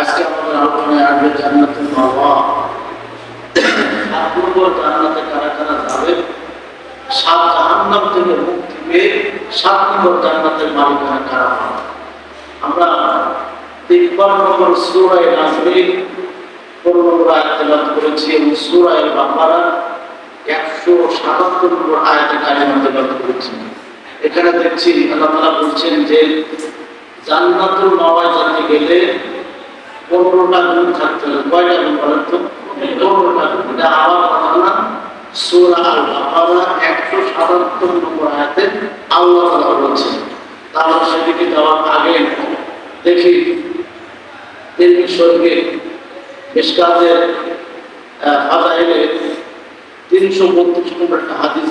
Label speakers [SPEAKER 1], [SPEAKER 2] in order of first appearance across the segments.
[SPEAKER 1] আজকে আমাদের আলোচনায় আসবে জান্নাতুল মাওয়া। নম্বর জান্নাতে কারা কারা যাবে? সাত জাহান্নাম থেকে মুক্তি পেয়ে সাত নম্বর জান্নাতের মালিকানা কারা পাবে? আমরা তিনবার নম্বর সুরায় নাজরিন পনেরো নম্বর আয়াত করেছি এবং সুরায় বাকারা একশো সাতাত্তর নম্বর আয়াতে কারিমা তেলাওয়াত করেছি। এখানে দেখছি আল্লাহ তাআলা বলছেন যে জান্নাতুল মাওয়ায় যেতে গেলে পনেরোটা গুণ থাকতে হবে। কয়টা গুণ বলেন তো? পনেরোটা গুণ। এটা আমার কথা না। সূরা আল বাকারা একশো সাতাত্তর নম্বর আয়াতে আল্লাহ তাআলা বলছেন, তাহলে সেদিকে যাওয়ার আগে দেখি তিরমিজ শরীফে মিশকাতের ফাজাইলে তিনশো বত্রিশ নম্বর একটা হাদিস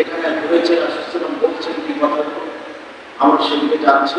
[SPEAKER 1] এখানে রয়েছে রাসূলুল্লাহ বলছেন কি কথা? আমরা সেদিকে যাচ্ছি।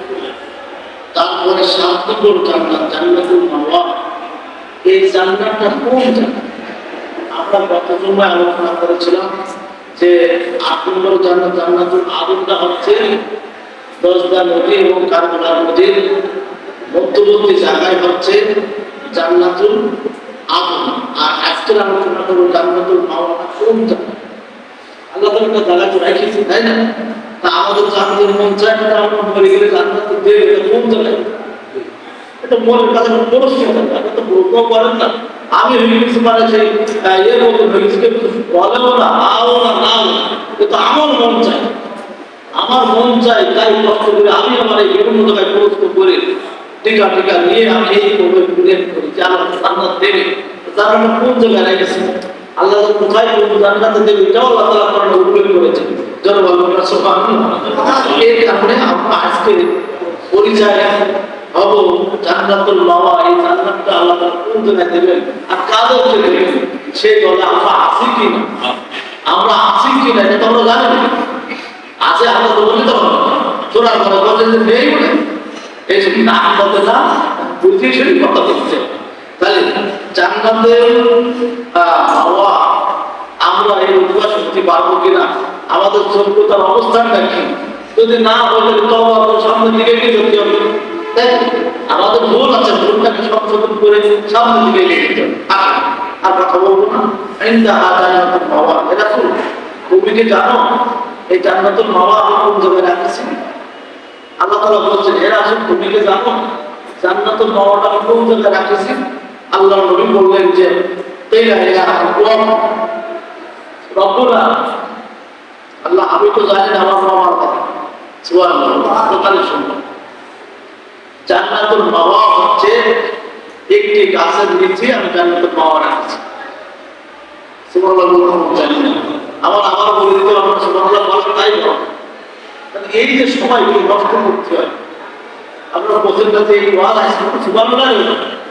[SPEAKER 1] তারপরে শান্তিপুর জান্নাত, জান্নাতুল মাওয়া। এই জান্নাতটা কোন জান্নাত আমরা গত জুমায় আলোচনা করেছিলাম যে আট নম্বর জান্নাত, জান্নাতুল আদমটা হচ্ছে দশদা নদী এবং কারবালা নদীর মধ্যবর্তী জায়গায় হচ্ছে জান্নাতুল আদম। আর আজকের আলোচনা করব জান্নাতুল মাওয়াটা কোন জান্নাত আল্লাহ একটা জায়গা তো তাই না? মন চায় না আমরা দেবে, এটা মনের কাছে করেন না। আমি মানে না না আমার মন চায়। আমার মন চাই তাই কষ্ট করে আমি আমার এই বিভিন্ন জায়গায় প্রশ্ন করে টিকা টিকা নিয়ে আমি এই করব করি, যে জান্নাত দেবে। আমরা কোন জায়গায় আল্লাহ যে কোথায় কোন জান্নাতে দেবে, এটাও আল্লাহ তাআলা কোরআনে উল্লেখ করেছে জনবল সুবহানাল্লাহ এর কারণে আজকে পরিচয় হব, জান্নাতুল মাওয়া, এই জান্নাতটা আল্লাহ তাআলা কোন জায়গায় দেবেন আর কাদেরকে দেবেন? সেই দলে আমরা আছি কি না আমরা আছি কি না এটা তো আমরা জানি না। আছে আমরা তো বলি তো চোরার ঘরে বলে যে নেই বলে। এই সব নাম বলতে না বুঝে কথা বলছে? তাহলে জান্নাতের হাওয়া, আমরা এই উপবাস করতে পারব কিনা? আমাদের যোগ্যতার অবস্থানটা কি? যদি না বলে তো সামনের দিকে এগিয়ে যেতে হবে। আমাদের ভুল আছে, ভুলটাকে সংশোধন করে সামনের দিকে এগিয়ে যেতে আর কথা বলব না। ইন্দা হাজার বাবা এটা শুন তুমি কি জানো, এই জান্নাতুল মাওয়া আমি কোন জায়গায় রাখছি? আল্লাহ তাআলা বলছেন, এরা আসুন তুমি কি জানো, জান্নাতুল মাওয়াটা আমি কোন জায়গায় রাখছি? আল্লাহ নবী বললেন যে আল্লাহ, আমি তো জানি না আমার মামার কথা হচ্ছে একটি গাছের নিচে আমি জানি না। আবার বলে দিতে আমরা সুবহানাল্লাহ বলেন তাই বলো কারণ এই যে সময়গুলো নষ্ট করতে হয়। আমরা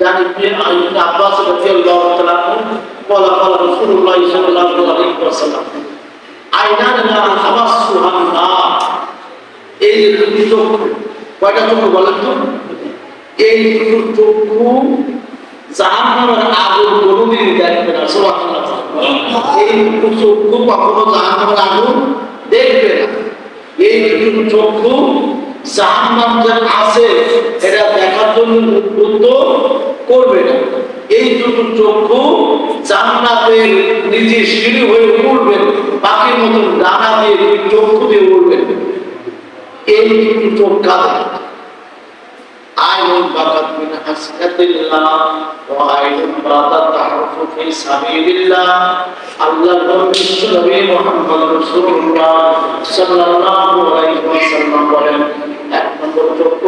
[SPEAKER 1] জানি ইবনে আব্বাস রাদিয়াল্লাহু তাআলা قال قال رسول الله صلى الله عليه وسلم আইনান লা তামাসসুহান নার এই যে দুটি চক্ষু কয়টা চক্ষু বলেন তো এই দুটো চক্ষু জাহান্নামের আগুন কোনোদিন দেখবে না সুবহানাল্লাহ এই দুটো চক্ষু কখনো জাহান্নামের আগুন দেখবে না এই দুটো চক্ষু জাহান্নাম যে আছে এটা দেখার জন্য উদ্বুদ্ধ করবে। না এই দুটো চক্ষু জান্নাতের নিজে সিঁড়ি হয়ে উঠবেন পাখির মতন ডানা দিয়ে চক্ষু দিয়ে উঠবেন এই দুটো চোখ কাঁদে আয়ন বাকাত মিন হাসকাতিল্লাহ ওয়া আয়ন তাহরফু ফি সাবিলিল্লাহ। আল্লাহ নবী মুহাম্মদ রাসূলুল্লাহ সাল্লাল্লাহু আলাইহি ওয়াসাল্লাম বলেন, এক নম্বর চক্ষু